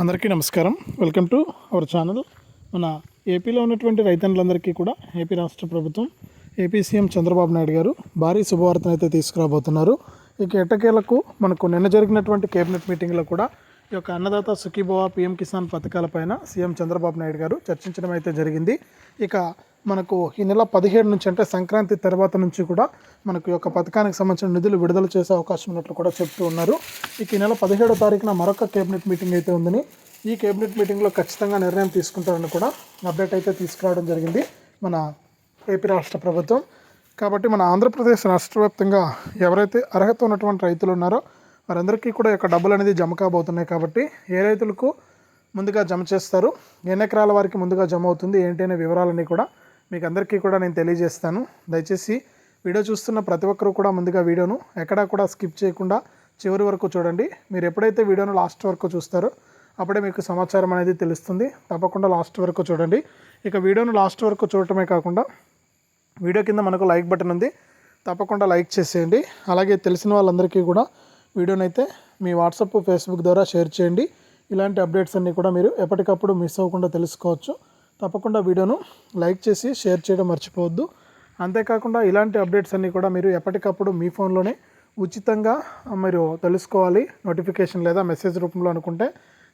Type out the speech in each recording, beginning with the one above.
అందరికీ నమస్కారం. Welcome to our channel మన ఏపీలో ఉన్నటువంటి రైతన్నులందరికీ కూడా ఏపీ రాష్ట్ర ప్రభుత్వం ఏపీ సీఎం చంద్రబాబు నాయుడు గారు భారీ శుభవార్తను అయితే తీసుకురాబోతున్నారు. ఇక ఎట్టకేలకు మనకు నిన్న జరిగినటువంటి కేబినెట్ మీటింగ్లో కూడా ఈ యొక్క అన్నదాత సుఖీభవ పిఎం కిసాన్ పథకాలపైన సీఎం చంద్రబాబు నాయుడు గారు చర్చించడం అయితే జరిగింది. ఇక మనకు ఈ నెల పదిహేడు నుంచి అంటే సంక్రాంతి తర్వాత నుంచి కూడా మనకు ఈ యొక్క పథకానికి సంబంధించిన నిధులు విడుదల చేసే అవకాశం ఉన్నట్లు కూడా చెప్తూ ఉన్నారు. ఇక ఈ నెల పదిహేడో తారీఖున మరొక కేబినెట్ మీటింగ్ అయితే ఉందని ఈ కేబినెట్ మీటింగ్లో ఖచ్చితంగా నిర్ణయం తీసుకుంటారని కూడా అప్డేట్ అయితే తీసుకురావడం జరిగింది మన ఏపీ రాష్ట్ర ప్రభుత్వం. కాబట్టి మన ఆంధ్రప్రదేశ్ రాష్ట్ర వ్యాప్తంగా ఎవరైతే అర్హత ఉన్నటువంటి రైతులు ఉన్నారో వారందరికీ కూడా యొక్క డబ్బులు అనేది జమ కాబోతున్నాయి కాబట్టి ఏ రైతులకు ముందుగా జమ చేస్తారు ఎన్ని ఎకరాల వారికి ముందుగా జమ అవుతుంది ఏంటి అనే వివరాలన్నీ కూడా మీకు అందరికీ కూడా నేను తెలియజేస్తాను. దయచేసి వీడియో చూస్తున్న ప్రతి ఒక్కరూ కూడా ముందుగా వీడియోను ఎక్కడా కూడా స్కిప్ చేయకుండా చివరి వరకు చూడండి. మీరు ఎప్పుడైతే వీడియోను లాస్ట్ వరకు చూస్తారో అప్పుడే మీకు సమాచారం అనేది తెలుస్తుంది. తప్పకుండా లాస్ట్ వరకు చూడండి. ఇక వీడియోను లాస్ట్ వరకు చూడటమే కాకుండా వీడియో కింద మనకు లైక్ బటన్ ఉంది. తప్పకుండా లైక్ చేసేయండి. అలాగే తెలిసిన వాళ్ళందరికీ కూడా వీడియోనైతే మీ వాట్సాప్ ఫేస్బుక్ ద్వారా షేర్ చేయండి. ఇలాంటి అప్డేట్స్ అన్నీ కూడా మీరు ఎప్పటికప్పుడు మిస్ అవ్వకుండా తెలుసుకోవచ్చు. తప్పకుండా వీడియోను లైక్ చేసి షేర్ చేయడం మర్చిపోవద్దు. అంతేకాకుండా ఇలాంటి అప్డేట్స్ అన్నీ కూడా మీరు ఎప్పటికప్పుడు మీ ఫోన్లోనే ఉచితంగా మీరు తెలుసుకోవాలి. నోటిఫికేషన్ లేదా మెసేజ్ రూపంలో అనుకుంటే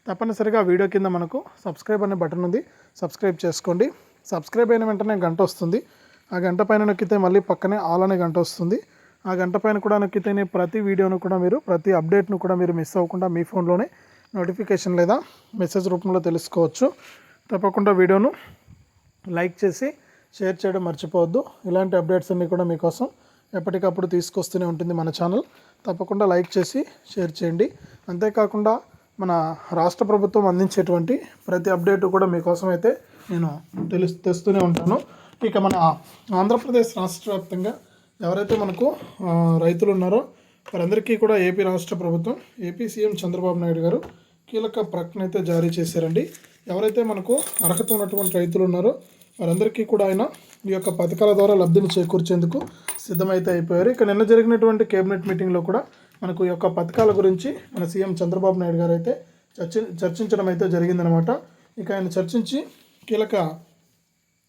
తప్పనిసరిగా వీడియో కింద మనకు సబ్స్క్రైబ్ అనే బటన్ ఉంది. సబ్స్క్రైబ్ చేసుకోండి. సబ్స్క్రైబ్ అయిన వెంటనే గంట వస్తుంది. ఆ గంట పైన నొక్కితే మళ్ళీ పక్కనే ఆల్ అనే గంట వస్తుంది. ఆ గంట పైన కూడా నొక్కితేనే ప్రతి వీడియోను కూడా మీరు ప్రతి అప్డేట్ను కూడా మీరు మిస్ అవ్వకుండా మీ ఫోన్లోనే నోటిఫికేషన్ లేదా మెసేజ్ రూపంలో తెలుసుకోవచ్చు. తప్పకుండా వీడియోను లైక్ చేసి షేర్ చేయడం మర్చిపోవద్దు. ఇలాంటి అప్డేట్స్ అన్నీ కూడా మీకోసం ఎప్పటికప్పుడు తీసుకొస్తూనే ఉంటుంది మన ఛానల్. తప్పకుండా లైక్ చేసి షేర్ చేయండి. అంతేకాకుండా మన రాష్ట్ర ప్రభుత్వం అందించేటువంటి ప్రతి అప్డేట్ కూడా మీకోసం అయితే నేను తెలుసు తెస్తూనే ఉంటాను. ఇక మన ఆంధ్రప్రదేశ్ రాష్ట్ర వ్యాప్తంగా ఎవరైతే మనకు రైతులు ఉన్నారో వారందరికీ కూడా ఏపీ రాష్ట్ర ప్రభుత్వం ఏపీ సీఎం చంద్రబాబు నాయుడు గారు కీలక ప్రకటన అయితే జారీ చేశారండి. ఎవరైతే మనకు అర్హత ఉన్నటువంటి రైతులు ఉన్నారో వారందరికీ కూడా ఆయన ఈ యొక్క పథకాల ద్వారా లబ్ధిని చేకూర్చేందుకు సిద్ధమైతే అయిపోయారు. ఇక నిన్న జరిగినటువంటి కేబినెట్ మీటింగ్లో కూడా మనకు ఈ యొక్క పథకాల గురించి మన సీఎం చంద్రబాబు నాయుడు గారు అయితే చర్చి చర్చించడం అయితే జరిగిందనమాట ఇక ఆయన చర్చించి కీలక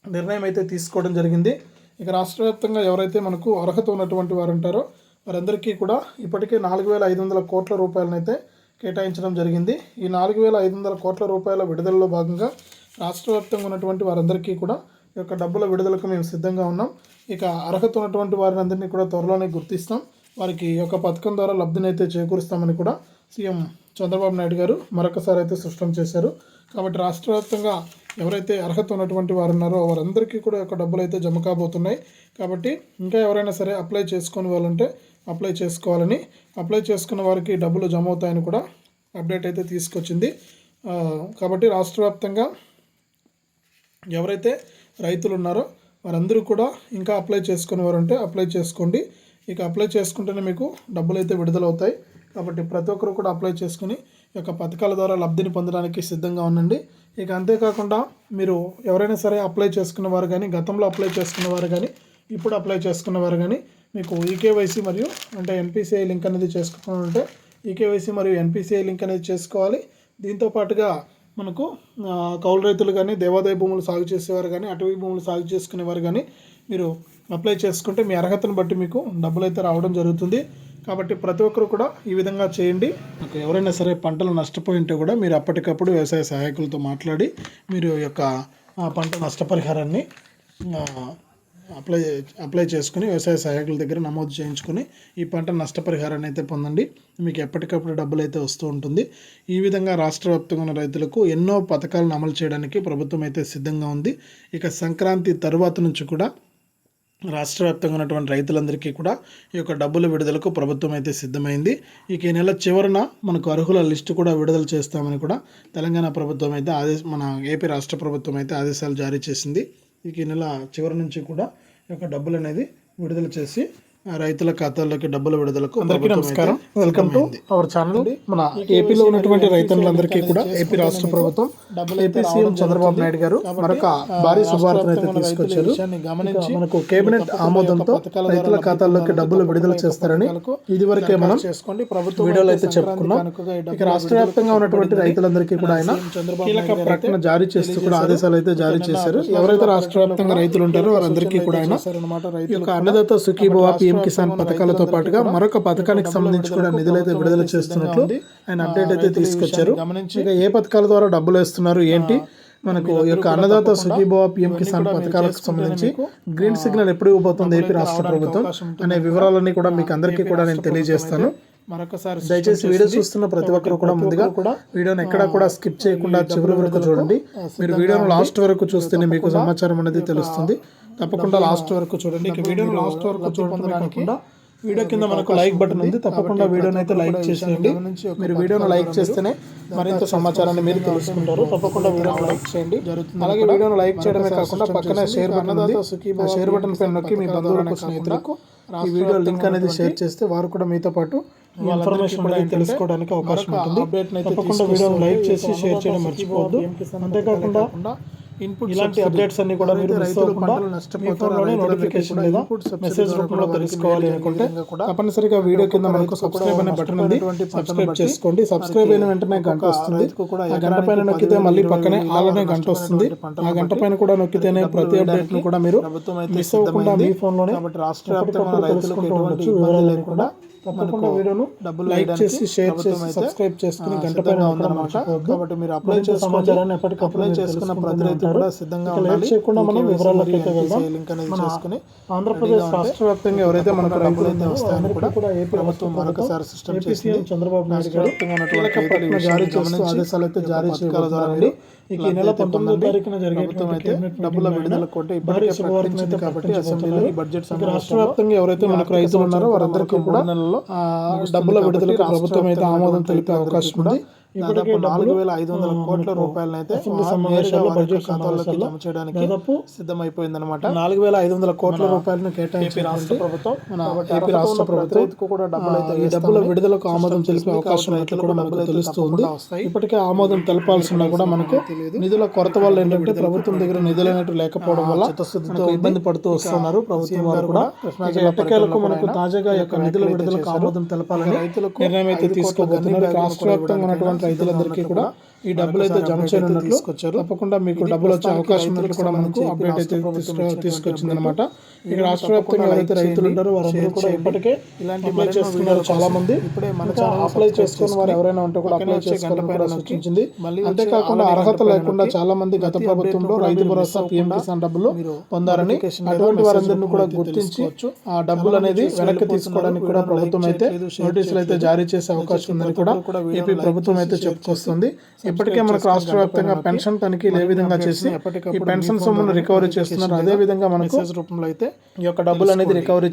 నిర్ణయం అయితే తీసుకోవడం జరిగింది. ఇక రాష్ట్ర వ్యాప్తంగా ఎవరైతే మనకు అర్హత ఉన్నటువంటి వారు ఉంటారో వారందరికీ కూడా ఇప్పటికే నాలుగు వేల ఐదు వందల కోట్ల రూపాయలనైతే కేటాయించడం జరిగింది. ఈ నాలుగు వేల ఐదు వందల కోట్ల రూపాయల విడుదలలో భాగంగా రాష్ట్ర వ్యాప్తంగా ఉన్నటువంటి వారందరికీ కూడా ఈ యొక్క డబ్బుల విడుదలకు మేము సిద్ధంగా ఉన్నాం. ఇక అర్హత ఉన్నటువంటి వారిని అందరినీ కూడా త్వరలోనే గుర్తిస్తాం. వారికి ఈ యొక్క పథకం ద్వారా లబ్ధినైతే చేకూరుస్తామని కూడా సీఎం చంద్రబాబు నాయుడు గారు మరొకసారి అయితే స్పష్టం చేశారు. కాబట్టి రాష్ట్ర వ్యాప్తంగా ఎవరైతే అర్హత ఉన్నటువంటి వారు ఉన్నారో వారందరికీ కూడా ఒక యొక్క డబ్బులు అయితే జమ కాబోతున్నాయి. కాబట్టి ఇంకా ఎవరైనా సరే అప్లై చేసుకుని వాళ్ళంటే అప్లై చేసుకోవాలని అప్లై చేసుకున్న వారికి డబ్బులు జమ అవుతాయని కూడా అప్డేట్ అయితే తీసుకొచ్చింది. కాబట్టి రాష్ట్ర వ్యాప్తంగా ఎవరైతే రైతులు ఉన్నారో వారందరూ కూడా ఇంకా అప్లై చేసుకుని వారు ఉంటే అప్లై చేసుకోండి. ఇక అప్లై చేసుకుంటేనే మీకు డబ్బులు అయితే విడుదలవుతాయి. కాబట్టి ప్రతి ఒక్కరు కూడా అప్లై చేసుకుని యొక్క పథకాల ద్వారా లబ్ధిని పొందడానికి సిద్ధంగా ఉండండి. ఇక అంతేకాకుండా మీరు ఎవరైనా సరే అప్లై చేసుకున్నవారు కానీ గతంలో అప్లై చేసుకున్నవారు కానీ ఇప్పుడు అప్లై చేసుకున్నవారు కానీ మీకు ఈకేవైసీ మరియు అంటే ఎన్పిసిఐ లింక్ అనేది చేసుకుని ఉంటే ఈకేవైసీ మరియు ఎన్పిసిఐ లింక్ అనేది చేసుకోవాలి. దీంతో పాటుగా మనకు కౌలు రైతులు కానీ దేవాదాయ భూములు సాగు చేసేవారు కానీ అటవీ భూములు సాగు చేసుకునేవారు కానీ మీరు అప్లై చేసుకుంటే మీ అర్హతను బట్టి మీకు డబ్బులు అయితే రావడం జరుగుతుంది. కాబట్టి ప్రతి ఒక్కరు కూడా ఈ విధంగా చేయండి. ఎవరైనా సరే పంటలు నష్టపోయి ఉంటే కూడా మీరు అప్పటికప్పుడు వ్యవసాయ సహాయకులతో మాట్లాడి మీరు ఈ యొక్క పంట నష్టపరిహారాన్ని అప్లై అప్లై చేసుకుని వ్యవసాయ సహాయకుల దగ్గర నమోదు చేయించుకుని ఈ పంట నష్టపరిహారాన్ని అయితే పొందండి. మీకు ఎప్పటికప్పుడు డబ్బులు అయితే వస్తూ ఉంటుంది. ఈ విధంగా రాష్ట్ర వ్యాప్తంగా ఉన్న రైతులకు ఎన్నో పథకాలను అమలు చేయడానికి ప్రభుత్వం అయితే సిద్ధంగా ఉంది. ఇక సంక్రాంతి తరువాత నుంచి కూడా రాష్ట్ర వ్యాప్తంగా ఉన్నటువంటి రైతులందరికీ కూడా ఈ యొక్క డబ్బుల విడుదలకు ప్రభుత్వం అయితే సిద్ధమైంది. ఇక ఈ నెల చివరన మనకు అర్హుల లిస్టు కూడా విడుదల చేస్తామని కూడా తెలంగాణ ప్రభుత్వం అయితే ఆదేశ మన ఏపీ రాష్ట్ర ప్రభుత్వం అయితే ఆదేశాలు జారీ చేసింది. ఇక ఈ నెల చివరి నుంచి కూడా ఈ యొక్క డబ్బులు అనేది విడుదల చేసి రైతుల ఖాతాల్లోకి డబ్బుల విడుదలకు అందరికీ నమస్కారం. వెల్కమ్ టు అవర్ ఛానల్ మన ఏపీలో ఉన్నటువంటి రైతులందరికీ కూడా ఏపీ రాష్ట్ర ప్రభుత్వం ఏపీ సీఎం చంద్రబాబు నాయుడు గారు మరొక భారీ శుభార్తను అయితే తీసుకొచ్చారు. మనకు కేబినెట్ ఆమోదంతో రైతుల ఖాతాల్లోకి డబ్బులు విడుదల చేస్తారని ఇదివరకే మనం చేసుకోండి ప్రభుత్వం వీడియోలో అయితే చెప్పుకున్నాం. ఇక రాష్ట్ర వ్యాప్తంగా ఉన్నటువంటి రైతులందరికీ కూడా ఆయన కీలక ప్రకటన జారీ చేస్తూ కూడా ఆదేశాలు అయితే జారీ చేశారు. ఎవరైతే రాష్ట్ర వ్యాప్తంగా రైతులు ఉంటారో వారందరికీ కూడా ఆయన అన్నదాత సుఖీభవ పిఎం కిసాన్ పథకాలతో పాటుగా మరొక పథకానికి సంబంధించి కూడా నిధులు అయితే విడుదల చేస్తున్నట్లు ఆయన అప్డేట్ అయితే తీసుకొచ్చారు. ఇక ఏ పథకాల ద్వారా డబ్బులు వేస్తున్నారు ఏంటి? మనకు ఈ యొక్క అన్నదాత సుఖీభవ పిఎం కిసాన్ పథకాలకు సంబంధించి గ్రీన్ సిగ్నల్ ఎప్పుడు ఇవ్వబోతుంది ఏపీ రాష్ట్ర ప్రభుత్వం అనే వివరాలన్నీ కూడా మీకు అందరికీ కూడా నేను తెలియజేస్తాను. మరొకసారి దయచేసి వీడియో చూస్తున్న ప్రతి ఒక్కరు కూడా ముందుగా కూడా వీడియోని ఎక్కడా కూడా స్కిప్ చేయకుండా చివరి వరకు చూడండి. మీరు వీడియోను లాస్ట్ వరకు చూస్తేనే మీకు సమాచారం అనేది తెలుస్తుంది. తప్పకుండా లాస్ట్ వరకు చూడండి. ఇక వీడియోను లాస్ట్ వరకు చూడటమే కాకుండా వీడియో కింద మనకు లైక్ బటన్ ఉంది. తప్పకుండా వీడియోని అయితే లైక్ చేసేయండి. మీరు వీడియోను లైక్ చేస్తేనే మరింత సమాచారాన్ని మీరు తెలుసుకుంటారు. తప్పకుండా వీడియోను లైక్ చేయండి. అలాగే వీడియోను లైక్ చేయడమే కాకుండా పక్కనే షేర్ బటన్ ఉంది. ఆ షేర్ బటన్ పైన నొక్కి మీ బంధువులకు స్నేహితులకు ఈ వీడియో లింక్ అనేది షేర్ చేస్తే వారు కూడా మీతో పాటు ఇన్ఫర్మేషన్ అనేది తెలుసుకోవడానికి అవకాశం ఉంటుంది. తప్పకుండా వీడియోను లైక్ చేసి షేర్ చేయడం మర్చిపోవద్దు. అంతేకాకుండా ఇన్పుట్ ఇలాంటి అప్డేట్స్ అన్ని కూడా మీరు మిస్ అవ్వకుండా మీ ఫోన్లోనే నోటిఫికేషన్ లేదా మెసేజ్ రూపంలో తెలుసుకోవాలి అనుకుంటే తప్పనిసరిగా వీడియో కింద మనకు సబ్స్క్రైబ్ అనే బటన్ ఉంది. సబ్స్క్రైబ్ చేసుకోండి. సబ్స్క్రైబ్ అయిన వెంటనే గంట వస్తుంది. ఆ గంట పైన నొక్కితే మళ్ళీ పక్కనే ఆలనే గంట వస్తుంది. ఆ గంట పైన కూడా నొక్కితేనే ప్రతి అప్డేట్ను కూడా మీరు మిస్ అవ్వకుండా మీ ఫోన్లోనే రాష్ట్ర తెలుసుకుంటూ ఉండొచ్చు. వివరాలు లేకుండా తప్పకుండా వీడియోను డబ్బులు లైక్ చేసి షేర్ చేసి సబ్స్క్రైబ్ చేసుకుని గంట పైన మర్చిపోవద్దు. కాబట్టి మీరు అప్లై సమాచారాన్ని ఎప్పటికప్పుడు చేసుకున్న ప్రతి రైతు. కూడా సిద్ధంగా ఉండాలి చేయకుండా మనం వివరాల్లోకి అయితే వెళ్దాం. లింక్ అనేది చేసుకుని ఆంధ్రప్రదేశ్ రాష్ట్ర వ్యాప్తంగా ఎవరైతే మనకు రైతులు ఉన్నారో వస్తాయని కూడా ఏపీ ప్రభుత్వం మరొకసారి సిస్టమ్ సీఎం చంద్రబాబు నాయుడు గారు జారీ చేస్తూ ఆదేశాలు అయితే జారీ చేయబోతున్నారండి ఇక ఈ నెల పంతొమ్మిదో తారీఖున కేబినెట్ డబ్బుల విడుదల కొట్టే భారీ శుభవార్తను అయితే కాబట్టి. అసెంబ్లీలో ఈ బడ్జెట్ రాష్ట్ర వ్యాప్తంగా ఎవరైతే మనకు రైతులు ఉన్నారో వారందరికీ కూడా నెలల్లో ఆ, డబ్బుల విడుదలకు ప్రభుత్వం అయితే ఆమోదం తెలిపే అవకాశం ఉంది దాదాపు నాలుగు వేల ఐదు వందల కోట్ల రూపాయలను అయితే జమ చేయడానికి నాలుగు వేల ఐదు వందల కోట్ల రూపాయలను కేటాయించి రాష్ట్ర ప్రభుత్వం మన ఏపీ రాష్ట్ర ప్రభుత్వం కూడా డబ్బులు అయితే ఈ డబ్బుల విడుదలకు ఆమోదం తెలిపే అవకాశం కూడా మనకు తెలుస్తుంది ఇప్పటికే ఆమోదం తెలపాల్సి ఉన్నా కూడా మనకు నిధుల కొరత వల్ల ఏంటంటే ప్రభుత్వం దగ్గర నిధులు అనేవి లేకపోవడం వల్ల ఇబ్బంది పడుతూ వస్తున్నారు ప్రభుత్వం వారు కూడా. ఎట్టకేలకు మనకు తాజాగా యొక్క నిధుల విడుదలకు ఆమోదం తెలపాలని రైతులకు నిర్ణయం అయితే తీసుకోబోతున్నారు. రాష్ట్ర వ్యాప్తంగా ఉన్నటువంటి రైతులందరికీ కూడా ఈ డబ్బులు అయితే జమ చేయనున్నట్లు తప్పకుండా మీకు డబ్బులు వచ్చే అవకాశం ఉన్నట్లు కూడా మనకు అప్డేట్ అయితే తీసుకొచ్చింది అనమాట ఇక రాష్ట్ర వ్యాప్తంగా ఎవరైతే రైతులు ఉంటారో వారందరూ కూడా ఇప్పటికే ఇలాంటి అప్లై చేసుకున్నారు చాలా మంది ఇప్పుడే మన అప్లై చేసుకుని వారు ఎవరైనా ఉంటే కూడా అప్లై చేసుకోవాలని కూడా సూచించింది. అంతేకాకుండా అర్హత లేకుండా చాలా మంది గత ప్రభుత్వంలో రైతు భరోసా పిఎం కిసాన్ డబ్బులు పొందారని అటువంటి వారందరినీ కూడా గుర్తించి ఆ డబ్బులు అనేది వెనక్కి తీసుకోవడానికి కూడా ప్రభుత్వం అయితే నోటీసులు అయితే జారీ చేసే అవకాశం ఉందని కూడా ఏపీ ప్రభుత్వం అయితే చెప్పుకొస్తుంది ఇప్పటికే మనకు రాష్ట్ర వ్యాప్తంగా పెన్షన్ తనిఖీలు ఏ విధంగా చేసి ఈ పెన్షన్ సొమ్మును రికవరీ చేస్తున్నారు. అదే విధంగా మనకు రూపంలో అయితే ఈ యొక్క డబ్బులు అనేది రికవరీ